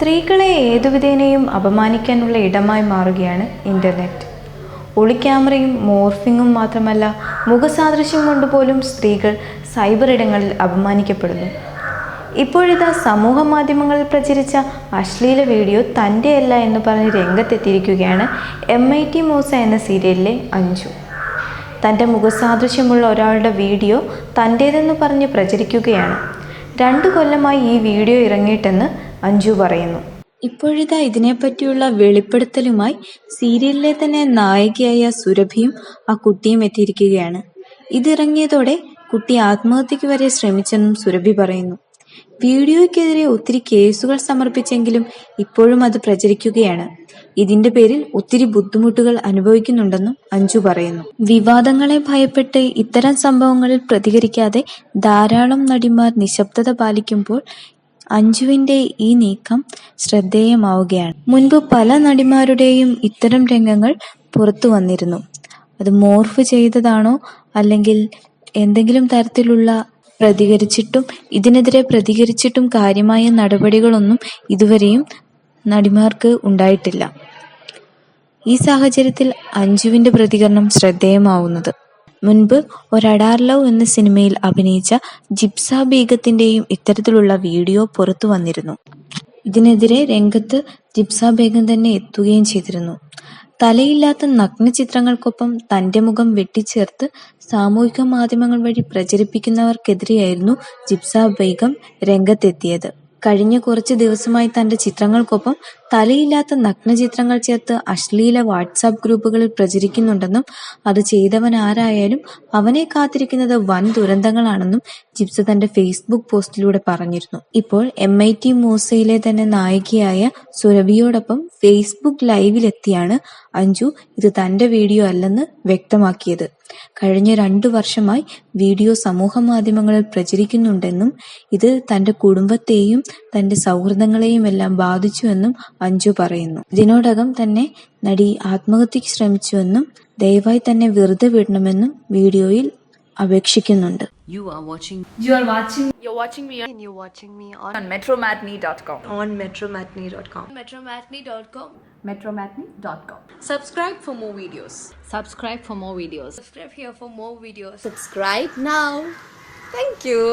സ്ത്രീകളെ ഏതുവിധേനയും അപമാനിക്കാനുള്ള ഇടമായി മാറുകയാണ് ഇന്റർനെറ്റ് ഒളിക്യാമറയും മോർഫിങ്ങും മാത്രമല്ല മുഖസാദൃശ്യം കൊണ്ടുപോലും സ്ത്രീകൾ സൈബർ ഇടങ്ങളിൽ അപമാനിക്കപ്പെടുന്നു. ഇപ്പോഴിതാ സമൂഹ മാധ്യമങ്ങളിൽ പ്രചരിച്ച അശ്ലീല വീഡിയോ തന്റെയല്ല എന്ന് പറഞ്ഞ് രംഗത്തെത്തിയിരിക്കുകയാണ് എം ഐ ടി മൂസ എന്ന സീരിയലിലെ അഞ്ചു തന്റെ മുഖസാദൃശ്യമുള്ള ഒരാളുടെ വീഡിയോ തന്റേതെന്ന് പറഞ്ഞ് പ്രചരിക്കുകയാണ്. രണ്ടു കൊല്ലമായി ഈ വീഡിയോ ഇറങ്ങിയിട്ടെന്ന് അഞ്ജു പറയുന്നു. ഇപ്പോഴിതാ ഇതിനെപ്പറ്റിയുള്ള വെളിപ്പെടുത്തലുമായി സീരിയലിലെ തന്നെ നായികയായ സുരഭിയും ആ കുട്ടിയും എത്തിയിരിക്കുകയാണ്. ഇതിറങ്ങിയതോടെ കുട്ടി ആത്മഹത്യക്ക് വരെ ശ്രമിച്ചെന്നും സുരഭി പറയുന്നു. വീഡിയോയ്ക്കെതിരെ ഒത്തിരി കേസുകൾ സമർപ്പിച്ചെങ്കിലും ഇപ്പോഴും അത് പ്രചരിക്കുകയാണ്. ഇതിന്റെ പേരിൽ ഒത്തിരി ബുദ്ധിമുട്ടുകൾ അനുഭവിക്കുന്നുണ്ടെന്നും അഞ്ജു പറയുന്നു. വിവാദങ്ങളെ ഭയപ്പെട്ട് ഇത്തരം സംഭവങ്ങളിൽ പ്രതികരിക്കാതെ ധാരാളം നടിമാർ നിശബ്ദത പാലിക്കുമ്പോൾ അഞ്ജുവിന്റെ ഈ നീക്കം ശ്രദ്ധേയമാവുകയാണ്. മുൻപ് പല നടിമാരുടെയും ഇത്തരം രംഗങ്ങൾ പുറത്തു വന്നിരുന്നു. അത് മോർഫ് ചെയ്തതാണോ അല്ലെങ്കിൽ എന്തെങ്കിലും തരത്തിലുള്ള പ്രതികരിച്ചിട്ടും ഇതിനെതിരെ പ്രതികരിച്ചിട്ടും കാര്യമായ നടപടികളൊന്നും ഇതുവരെയും നടിമാർക്ക് ഉണ്ടായിട്ടില്ല. ഈ സാഹചര്യത്തിൽ അഞ്ജുവിന്റെ പ്രതികരണം ശ്രദ്ധേയമാവുന്നത് മുൻപ് ഒരഡാർ ലവ് എന്ന സിനിമയിൽ അഭിനയിച്ച ജിപ്സ ബേഗത്തിന്റെയും ഇത്തരത്തിലുള്ള വീഡിയോ പുറത്തു വന്നിരുന്നു. ഇതിനെതിരെ രംഗത്ത് ജിപ്സ ബേഗം തന്നെ എത്തുകയും ചെയ്തിരുന്നു. തലയില്ലാത്ത നഗ്ന ചിത്രങ്ങൾക്കൊപ്പം തന്റെ മുഖം വെട്ടിച്ചേർത്ത് സാമൂഹിക മാധ്യമങ്ങൾ വഴി പ്രചരിപ്പിക്കുന്നവർക്കെതിരെയായിരുന്നു ജിപ്സ ബേഗം രംഗത്തെത്തിയത്. കഴിഞ്ഞ കുറച്ച് ദിവസമായി തന്റെ ചിത്രങ്ങൾക്കൊപ്പം തലയില്ലാത്ത നഗ്നചിത്രങ്ങൾ ചേർത്ത് അശ്ലീല വാട്സാപ്പ് ഗ്രൂപ്പുകളിൽ പ്രചരിക്കുന്നുണ്ടെന്നും അത് ചെയ്തവൻ ആരായാലും അവനെ കാത്തിരിക്കുന്നത് വൻ ദുരന്തങ്ങളാണെന്നും ജിപ്സ തന്റെ ഫേസ്ബുക്ക് പോസ്റ്റിലൂടെ പറഞ്ഞിരുന്നു. ഇപ്പോൾ എം ഐ ടി മൂസയിലെ തന്നെ നായികയായ സുരഭിയോടൊപ്പം ഫേസ്ബുക്ക് ലൈവിലെത്തിയാണ് അഞ്ജു. ഇത് തന്റെ വീഡിയോ അല്ലെന്ന് വ്യക്തമാക്കിയത്. കഴിഞ്ഞ രണ്ടു വർഷമായി വീഡിയോ സമൂഹ മാധ്യമങ്ങളിൽ പ്രചരിക്കുന്നുണ്ടെന്നും ഇത് തന്റെ കുടുംബത്തെയും തന്റെ സൗഹൃദങ്ങളെയും എല്ലാം ബാധിച്ചുവെന്നും അഞ്ജു പറയുന്നു ഇതിനോടകം തന്നെ നടി ആത്മഹത്യക്ക് ശ്രമിച്ചുവെന്നും ദയവായി തന്നെ വെറുതെ വിടണമെന്നും വീഡിയോയിൽ അപേക്ഷിക്കുന്നുണ്ട് You are watching You are watching You're watching me and you're watching me on, on metromatney.com. on metromatney.com. metromatney.com. Metromatney.com. Subscribe for more videos. subscribe for more videos. Subscribe here for more videos. Subscribe now. Thank you.